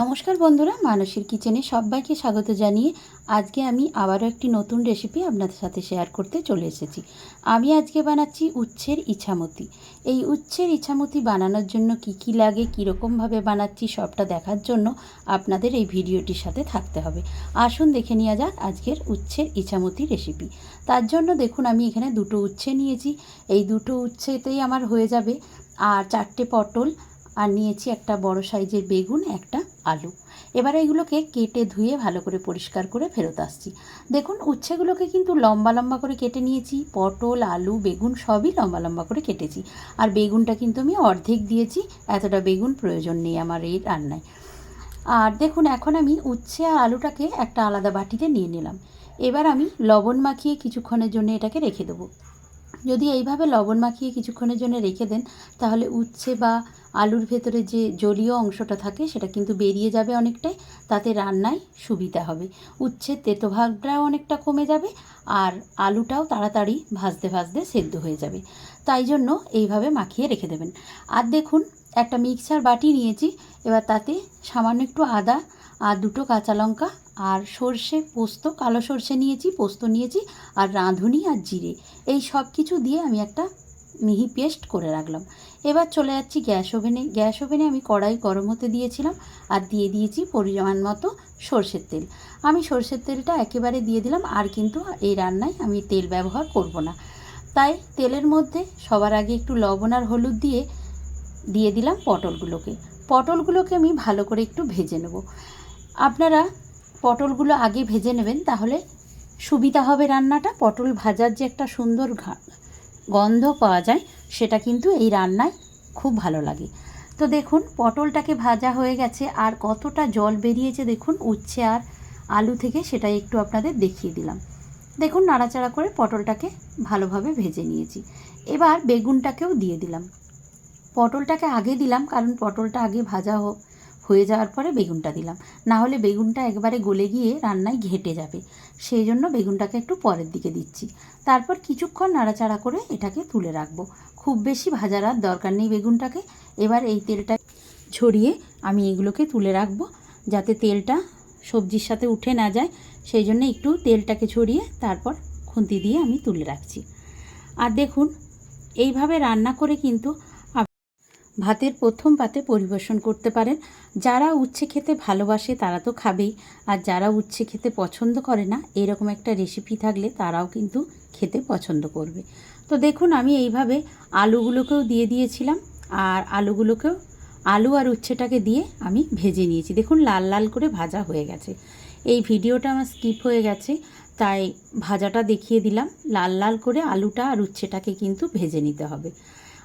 নমস্কার বন্ধুরা, মানসীর কিচেনে সবাইকে স্বাগত জানিয়ে আজকে আমি আবারও একটি নতুন রেসিপি আপনাদের সাথে শেয়ার করতে চলে এসেছি। আমি আজকে বানাচ্ছি উচ্ছের ইছামতি। এই উচ্ছের ইছামতি বানানোর জন্য কি কি লাগে, কীরকমভাবে বানাচ্ছি সবটা দেখার জন্য আপনাদের এই ভিডিওটির সাথে থাকতে হবে। আসুন দেখে নেওয়া যাক আজকের উচ্ছের ইছামতি রেসিপি তার জন্য দেখুন, আমি এখানে দুটো উচ্ছে নিয়েছি। এই দুটো উচ্ছেতেই আমার হয়ে যাবে আর চারটে পটল আর নিয়েছি একটা বড় সাইজের বেগুন, একটা আলু। এবার এগুলোকে কেটে ধুয়ে ভালো করে পরিষ্কার করে ফেরত আসছি। দেখুন, উচ্ছেগুলোকে কিন্তু লম্বা লম্বা করে কেটে নিয়েছি। পটল, আলু, বেগুন সবই লম্বা লম্বা করে কেটেছি। আর বেগুনটা কিন্তু আমি অর্ধেক দিয়েছি, এতটা বেগুন প্রয়োজন নেই আমার এই রান্নায়। আর দেখুন, এখন আমি উচ্ছে আর আলুটাকে একটা আলাদা বাটিতে নিয়ে নিলাম। এবার আমি লবণ মাখিয়ে কিছুক্ষণের জন্য এটাকে রেখে দেবো। যদি এইভাবে লবণ মাখিয়ে কিছুক্ষণের জন্য রেখে দেন, তাহলে উচ্ছে বা আলুর ভেতরে যে জলীয় অংশটা থাকে, সেটা কিন্তু বেরিয়ে যাবে অনেকটাই, তাতে রান্নায় সুবিধা হবে। উচ্ছের তেতো ভাগটাও অনেকটা কমে যাবে, আর আলুটাও তাড়াতাড়ি ভাজতে ভাজতে সেদ্ধ হয়ে যাবে। তাই জন্য এইভাবে মাখিয়ে রেখে দেবেন। আর দেখুন, একটা মিক্সার বাটি নিয়েছি, এবার তাতে সামান্য একটু আদা আর দুটো কাঁচা লঙ্কা আর সর্ষে পোস্ত, কালো সর্ষে নিয়েছি, পোস্ত নিয়েছি আর রাঁধুনি আর জিরে। এই সব কিছু দিয়ে আমি একটা মিহি পেস্ট করে রাখলাম। এবার চলে যাচ্ছি গ্যাস ওভেনে। গ্যাস ওভেনে আমি কড়াই গরম হতে দিয়েছিলাম আর দিয়ে দিয়েছি পরিমাণ মতো সর্ষের তেল। আমি সর্ষের তেলটা একেবারে দিয়ে দিলাম, আর কিন্তু এই রান্নায় আমি তেল ব্যবহার করব না। তাই তেলের মধ্যে সবার আগে একটু লবণ আর হলুদ দিয়ে দিয়ে দিলাম পটলগুলোকে। পটলগুলোকে আমি ভালো করে একটু ভেজে নেব। আপনারা পটলগুলো আগে ভেজে নেবেন, তাহলে সুবিধা হবে রান্নাটা। পটল ভাজার যে একটা সুন্দর গন্ধ পাওয়া যায়, সেটা কিন্তু এই রান্নায় খুব ভালো লাগে। তো দেখুন, পটলটাকে ভাজা হয়ে গেছে, আর কতটা জল বেরিয়েছে দেখুন, উচ্ছে আর আলু থেকে সেটা একটু আপনাদের দেখিয়ে দিলাম। দেখুন, নাড়াচাড়া করে পটলটাকে ভালোভাবে ভেজে নিয়েছি। এবার বেগুনটাকেও দিয়ে দিলাম। পটলটাকে আগে দিলাম, কারণ পটলটা আগে ভাজা হোক হয়ে যাওয়ার পরে বেগুনটা দিলাম। না হলে বেগুনটা একবারে গলে গিয়ে রান্নায় ঘেটে যাবে। সেই জন্য বেগুনটাকে একটু পরের দিকে দিচ্ছি। তারপর কিছুক্ষণ নাড়াচাড়া করে এটাকে তুলে রাখব। খুব বেশি ভাজার আর দরকার নেই বেগুনটাকে। এবার এই তেলটা ছড়িয়ে আমি এগুলোকে তুলে রাখব যাতে তেলটা সবজির সাথে উঠে না যায়। সেই জন্য একটু তেলটাকে ছড়িয়ে তারপর খুন্তি দিয়ে আমি তুলে রাখছি। আর দেখুন, এইভাবে রান্না করে কিন্তু ভাতের প্রথম পাতে পরিবেশন করতে পারেন। যারা উচ্ছে খেতে ভালোবাসে তারা তো খাবেই। আর যারা উচ্ছে খেতে পছন্দ করে না, এরকম একটা রেসিপি থাকলে তারাও কিন্তু খেতে পছন্দ করবে। তো দেখুন, আমি এইভাবে আলুগুলোকেও দিয়ে দিয়েছিলাম। আর আলুগুলোকেও আলু আর উচ্ছেটাকে দিয়ে আমি ভেজে নিয়েছি। দেখুন, লাল লাল করে ভাজা হয়ে গেছে। এই ভিডিওটা আমার স্কিপ হয়ে গেছে, তাই ভাজাটা দেখিয়ে দিলাম। লাল লাল করে আলুটা আর উচ্ছেটাকে কিন্তু ভেজে নিতে হবে।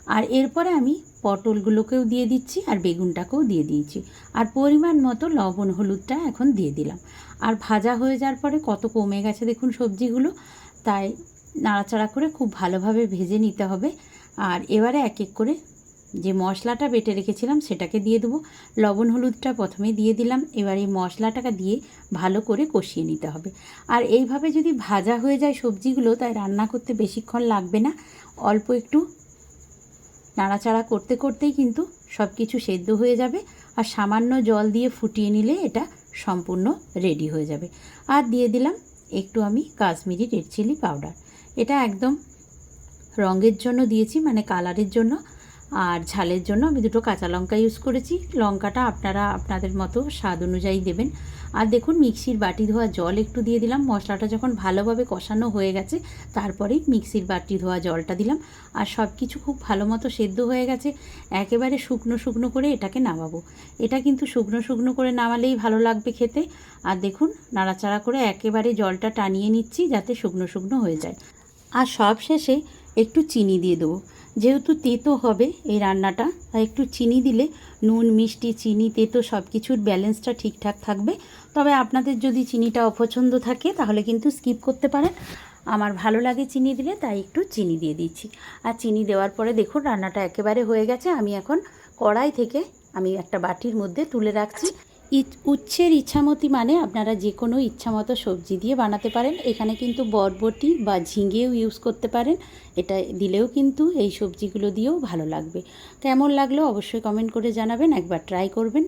আর এরপরে আমি পটলগুলোকেও দিয়ে দিচ্ছি আর বেগুনটাকেও দিয়ে দিয়েছি। আর পরিমাণ মতো লবণ হলুদটা এখন দিয়ে দিলাম। আর ভাজা হয়ে যাওয়ার পরে কত কমে গেছে দেখুন সবজিগুলো, তাই নাড়াচাড়া করে খুব ভালোভাবে ভেজে নিতে হবে। আর এবারে এক এক করে যে মশলাটা বেটে রেখেছিলাম সেটাকে দিয়ে দেবো। লবণ হলুদটা প্রথমে দিয়ে দিলাম, এবার এই মশলাটাকে দিয়ে ভালো করে কষিয়ে নিতে হবে। আর এইভাবে যদি ভাজা হয়ে যায় সবজিগুলো, তাই রান্না করতে বেশিক্ষণ লাগবে না। অল্প একটু নাড়াচাড়া করতে করতেই কিন্তু সব কিছু সেদ্ধ হয়ে যাবে আর সামান্য জল দিয়ে ফুটিয়ে নিলে এটা সম্পূর্ণ রেডি হয়ে যাবে। আর দিয়ে দিলাম একটু আমি কাশ্মীরি রেড চিলি পাউডার এটা একদম রঙের জন্য দিয়েছি মানে কালারের জন্য। আর ঝালের জন্য আমি দুটো কাঁচা লঙ্কা ইউজ করেছি। লঙ্কাটা আপনারা আপনাদের মতো স্বাদ অনুযায়ী দেবেন। আর দেখুন, মিক্সির বাটি ধোয়া জল একটু দিয়ে দিলাম। মশলাটা যখন ভালোভাবে কষানো হয়ে গেছে তারপরেই মিক্সির বাটি ধোয়া জলটা দিলাম। আর সব কিছু খুব ভালো মতো সেদ্ধ হয়ে গেছে। একেবারে শুকনো শুকনো করে এটাকে নামাবো। এটা কিন্তু শুকনো শুকনো করে নামালেই ভালো লাগবে খেতে। আর দেখুন, নাড়াচাড়া করে একেবারে জলটা টানিয়ে নিচ্ছি যাতে শুকনো শুকনো হয়ে যায়। আর সব শেষে একটু চিনি দিয়ে দেবো। যেহেতু তেতো হবে এই রান্নাটা, তাই একটু চিনি দিলে নুন, মিষ্টি, চিনি, তেতো সব কিছুর ব্যালেন্সটা ঠিকঠাক থাকবে। তবে আপনাদের যদি চিনিটা অপছন্দ থাকে, তাহলে কিন্তু স্কিপ করতে পারেন। আমার ভালো লাগে চিনি দিলে, তাই একটু চিনি দিয়ে দিচ্ছি। আর চিনি দেওয়ার পরে দেখুন, রান্নাটা একেবারে হয়ে গেছে। আমি এখন কড়াই থেকে আমি একটা বাটির মধ্যে তুলে রাখছি। উচ্ছের ইচ্ছামতি মানে আপনারা যে কোনো ইচ্ছামতো সবজি দিয়ে বানাতে পারেন। এখানে কিন্তু বরবটি বা ঝিঙেও ইউজ করতে পারেন। এটা দিলেও কিন্তু এই সবজিগুলো দিয়েও ভালো লাগবে। কেমন লাগল অবশ্যই কমেন্ট করে জানাবেন। একবার ট্রাই করবেন।